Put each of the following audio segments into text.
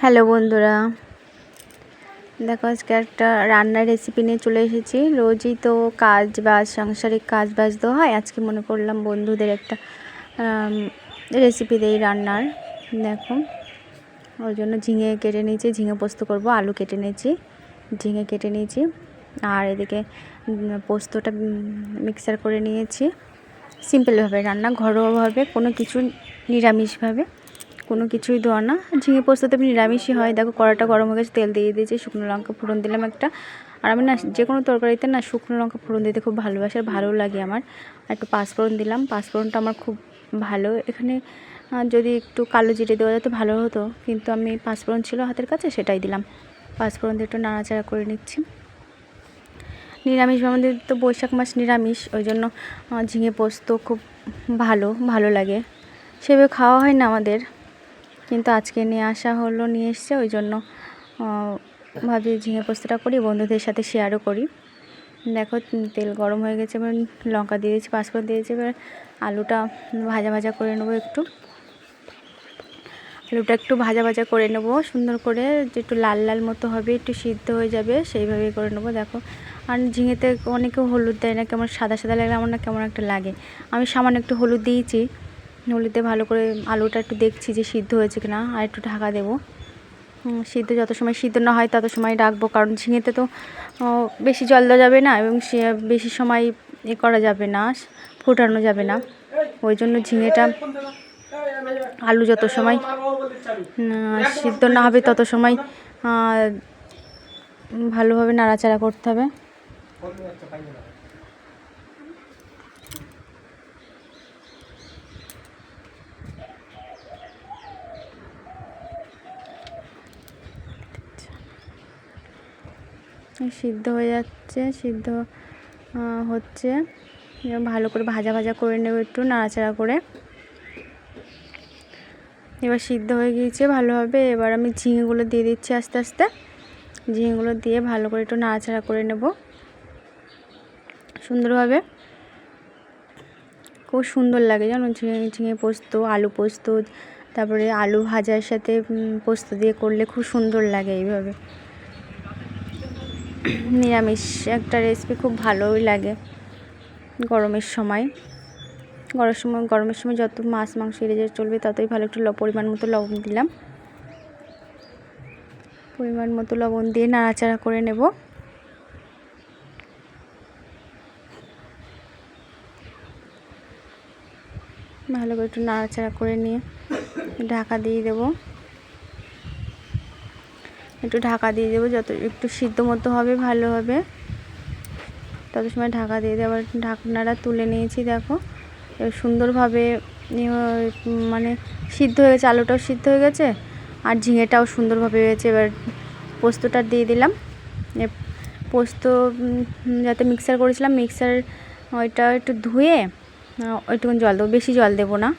Hello বন্ধুরা, দেখো আজকে একটা রান্নার রেসিপি নিয়ে চলে এসেছি। রোজই তো কাজ বাজ, সাংসারিক কাজ বাজ তো হয়। আজকে মনে করলাম বন্ধুদের একটা রেসিপি দেই রান্নার। দেখো, ওই জন্য ঝিঙে কেটে নিয়েছি, ঝিঙে পোস্ত করব, আলু কেটে নিয়েছি, ঝিঙে কেটে নিয়েছি। আর এদিকে পোস্তটা মিক্সার করে নিয়েছি। সিম্পলভাবে রান্না, ঘরোয়াভাবে, কোনো কিছু নিরামিষভাবে, কোনো কিছুই দেওয়া না। ঝিঙে পোস্ততে নিরামিষই হয়। দেখো কড়াটা গরম হয়ে গেছে, তেল দিয়ে দিয়েছি, শুকনো লঙ্কা ফোড়ন দিলাম একটা। আর আমি না, যে কোনো তরকারিতে না শুকনো লঙ্কা ফোড়ন দিতে খুব ভালোবাসি আর ভালো লাগে আমার। আর একটু পাঁচফোড়ন দিলাম, পাঁচফোড়নটা আমার খুব ভালো। এখানে যদি একটু কালো জিরে দেওয়া যেত ভালো হতো, কিন্তু আমি পাঁচফোড়ন ছিল হাতের কাছে সেটাই দিলাম। পাঁচফোড়ন দিয়ে একটু নাড়াচাড়া করে নিচ্ছি। নিরামিষ, আমাদের তো বৈশাখ মাস নিরামিষ, ওই জন্য ঝিঙে পোস্ত খুব ভালো ভালো লাগে। সেভাবে খাওয়া হয় না আমাদের, কিন্তু আজকে নিয়ে আসা হলো, নিয়ে এসছে, ওই জন্য ভাবছি ঝিঙে পোস্তটা করি, বন্ধুদের সাথে শেয়ারও করি। দেখো তেল গরম হয়ে গেছে, এবার লঙ্কা দিয়ে দিয়েছি, পাঁচফোড়ন দিয়েছি, এবার আলুটা ভাজা ভাজা করে নেব একটু। আলুটা একটু ভাজা ভাজা করে নেব। সুন্দর করে যে একটু লাল লাল মতো হবে, একটু সিদ্ধ হয়ে যাবে সেইভাবেই করে নেব, দেখো। আর ঝিঙেতে অনেকে হলুদ দেয় না, কেমন সাদা সাদা লাগলে আমার না কেমন একটা লাগে। আমি সামান্য একটু হলুদ দিয়েছি, হলুদে ভালো করে আলুটা একটু দেখছি যে সিদ্ধ হয়েছে কিনা, আর একটু ঢাকা দেবো। সিদ্ধ যত সময় সিদ্ধ না হয় তত সময় রাখব, কারণ ঝিঙেতে তো বেশি জল দেওয়া যাবে না এবং বেশি সময় এ করা যাবে না, ফোটানো যাবে না। ওই জন্য ঝিঙেটা আলু যত সময় সিদ্ধ না হবে তত সময় ভালোভাবে নাড়াচাড়া করতে হবে। সিদ্ধ হয়ে যাচ্ছে, সিদ্ধ হচ্ছে। ভালো করে ভাজা ভাজা করে নেব একটু, নাড়াচাড়া করে। এবার সিদ্ধ হয়ে গিয়েছে ভালোভাবে এবার আমি ঝিঙেগুলো দিয়ে দিচ্ছি আস্তে আস্তে। ঝিঙেগুলো দিয়ে ভালো করে একটু নাড়াচাড়া করে নেব। সুন্দরভাবে। খুব সুন্দর লাগে জানো, ঝিঙে ঝিঙে পোস্ত, আলু পোস্ত, তারপরে আলু ভাজার সাথে পোস্ত দিয়ে করলে খুব সুন্দর লাগে এইভাবে। নিরামিষ একটা রেসিপি খুব ভালোই লাগে গরমের সময়। গরমের সময় গরমের সময় যত মাছ, মাংস এড়ে চলবে, ততই ভালো। একটু পরিমাণ মতো লবণ দিলাম। পরিমাণ মতো লবণ দিয়ে নাড়াচাড়া করে নেব। ভালো করে একটু নাড়াচাড়া করে নিয়ে ঢাকা দিয়ে দেবো। একটু ঢাকা দিয়ে দেবো, যত একটু সিদ্ধ মতো হবে, ভালো হবে। তত সময় ঢাকা দিয়ে আবার ঢাকনাটা তুলে নিয়েছি, দেখো। সুন্দরভাবে মানে সিদ্ধ হয়ে গেছে, আলুটাও সিদ্ধ হয়ে গেছে, আর ঝিঙেটাও সুন্দরভাবে হয়েছে। এবার পোস্তটা দিয়ে দিলাম। পোস্ত যাতে মিক্সার করেছিলাম মিক্সার ওইটা একটু ধুয়ে ওইটুকুন জল দেবো। বেশি জল দেবো না,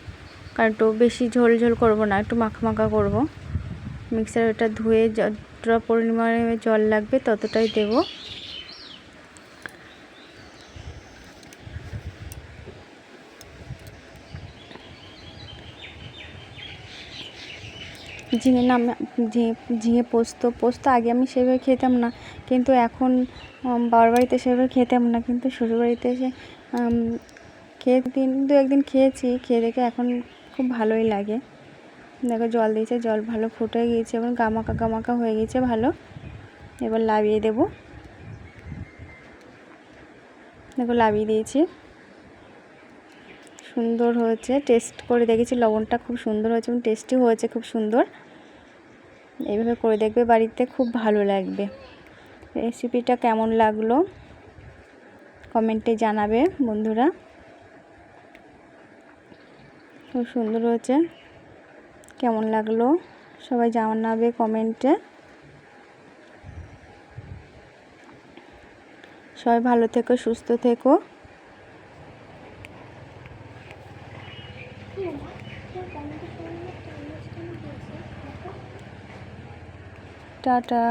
কারণ একটু বেশি ঝোল ঝোল করব না, একটু মাখা মাখা করব। মিক্সার ওটা ধুয়ে যতটা পরিমাণে জল লাগবে ততটাই দেবো। ঝিঙে নাম ঝিঙে ঝিঙে পোস্ত পোস্ত আগে আমি সেভাবে খেতাম না। কিন্তু এখন বাবার বাড়িতে সেভাবে খেতাম না। কিন্তু শ্বশুর বাড়িতে এসে খেয়ে দিন, দু একদিন খেয়েছি। খেয়ে দেখে এখন খুব ভালোই লাগে। দেখো জল দিয়েছে, জল ভালো ফুটে গিয়েছে এবং গামাকা গামাকা হয়ে গিয়েছে ভালো। এবার লাবিয়ে দেবো। দেখো লাবিয়ে দিয়েছি। সুন্দর হয়েছে। টেস্ট করে দেখেছি। লবণটা খুব সুন্দর হয়েছে এবং টেস্টি হয়েছে, খুব সুন্দর। এইভাবে করে দেখবে, বাড়িতে খুব ভালো লাগবে। রেসিপিটা কেমন লাগল? কমেন্টে জানাবে বন্ধুরা। খুব সুন্দর হয়েছে। কেমন লাগল? সবাই জানাবে কমেন্টে। সবাই ভালো থেকো, সুস্থ থেকো। টাটা।